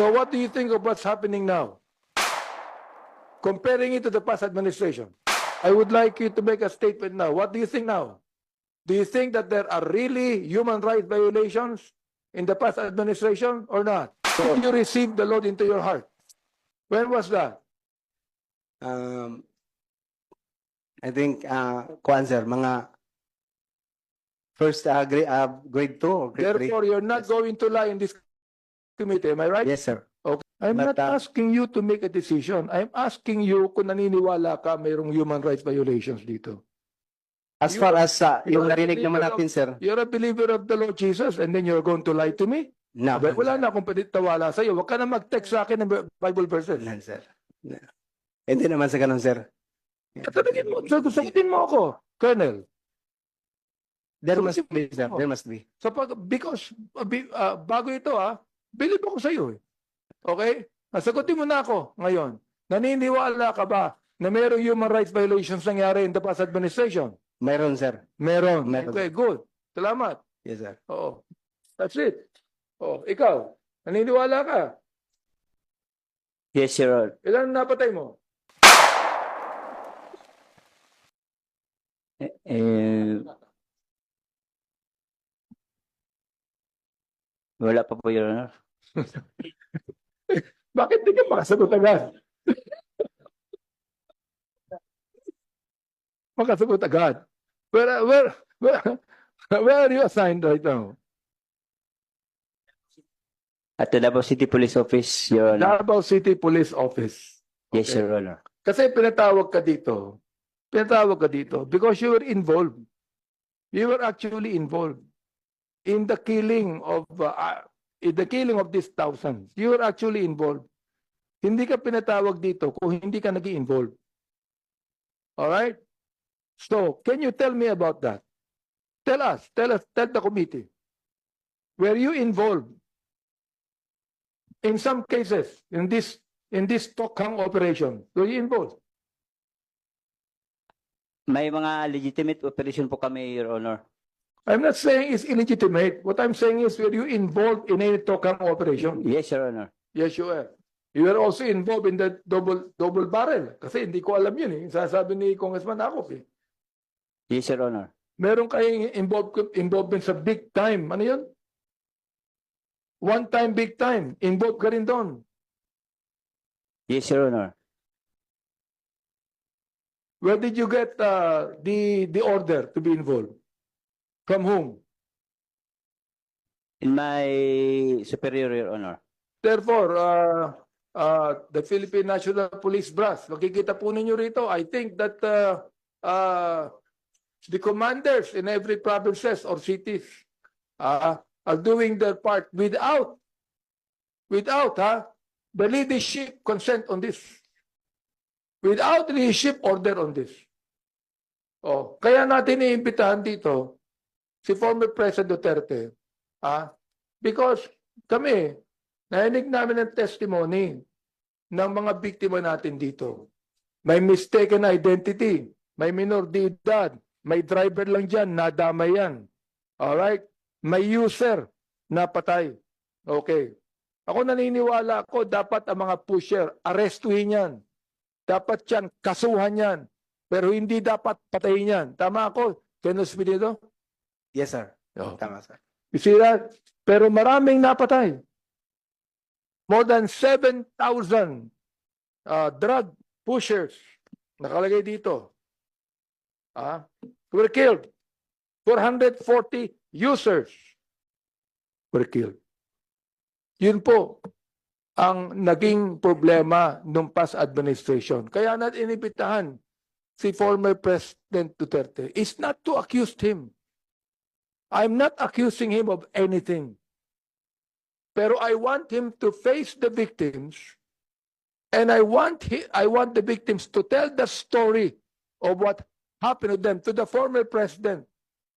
So what do you think of what's happening now? Comparing it to the past administration. I would like you to make a statement now. What do you think now? Do you think that there are really human rights violations in the past administration or not? Did you receive the Lord into your heart? When was that? Um, I think, uh, sir, mga first uh, grade, uh, grade 2 or grade 3. Therefore, you're not Yes. going to lie in this committee, am I right? Yes, sir. I'm But, not uh, asking you to make a decision. I'm asking you kung naniniwala ka mayroong human rights violations dito. As You far as uh, you yung are a narinig naman believer natin, sir, You're a believer of the Lord Jesus and then you're going to lie to me? no. Abay, wala na akong panitawala sa iyo. Huwag ka na mag-text sa akin ng Bible verses. Wala, sir. No. Hindi naman sa ganun, sir. Tatanungin mo, sag- sagutin mo ako, Colonel. There must be, sir. There must be. So pag, because, uh, bi- uh, bago ito ah, believe ako sa iyo. eh. Okay? Ah, Sagutin mo na ako ngayon. Naniniwala ka ba na mayroong human rights violations nangyari in the past administration? Mayroon, sir. Meron. Meron. Okay, good. Salamat. Yes, sir. Oo. That's it. Oh, ikaw, naniniwala ka? Yes, Your Honor. Ilan ang napatay mo? Eh, eh, wala pa po, Your Honor. Bakit di ka makasagot agad? makasagot agad. Where, where, where, where are you assigned right now? At the Davao City Police Office, Your Honor. Davao City Police Office. Yes, Okay. Your Honor. Kasi pinatawag ka dito. Pinatawag ka dito because you were involved. You were actually involved in the killing of uh, uh, in the killing of these thousands. You were actually involved. Hindi ka pinatawag dito kung hindi ka naging involved. All right? So, can you tell me about that? Tell us, tell us, tell the committee. Were you involved in some cases in this in this Tokhang operation? Were you involved? May mga legitimate operation po kami, Your Honor. I'm not saying it's illegitimate. What I'm saying is, were you involved in any Tokhang operation? Yes, Your Honor. Yes, you were. You were also involved in the double double barrel. Kasi hindi ko alam yun eh. Sasabi ni Congressman Akop eh. Yes, Your Honor. Meron kayong involved, involvement sa big time. Ano yun? One time, big time. Involved ka rin doon. Yes, Your Honor. Where did you get uh, the the order to be involved? From whom? In my superior, Your Honor. Therefore, uh, uh, the Philippine National Police Brass, makikita po ninyo rito, I think that uh, uh, the commanders in every provinces or cities uh, are doing their part without, without huh, the leadership consent on this. Without leadership order on this. Oh, kaya natin iimbitahan dito si former President Duterte. Ah, because kami, narinig namin ang testimony ng mga biktima natin dito. May mistaken identity, may minor de edad, may driver lang dyan, nadamay yan. Alright? May user, napatay. Okay. Ako naniniwala ako, dapat ang mga pusher, arrestuhin yan. Dapat yan, kasuhan yan. Pero hindi dapat patayin yan. Tama ako, Colonel Spinito? Yes, sir. Oh. Tama, sir. You see that? Pero maraming napatay. More than 7,000 uh, drug pushers nakalagay dito. Ah, were killed. 440 users were killed. Yun po ang naging problema ng past administration. Kaya natin inibitahan si former President Duterte is not to accuse him. I'm not accusing him of anything. Pero I want him to face the victims and I want he, I want the victims to tell the story of what happened to them to the former president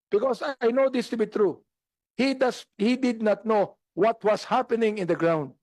because I, know this to be true. He does he did not know what was happening in the ground.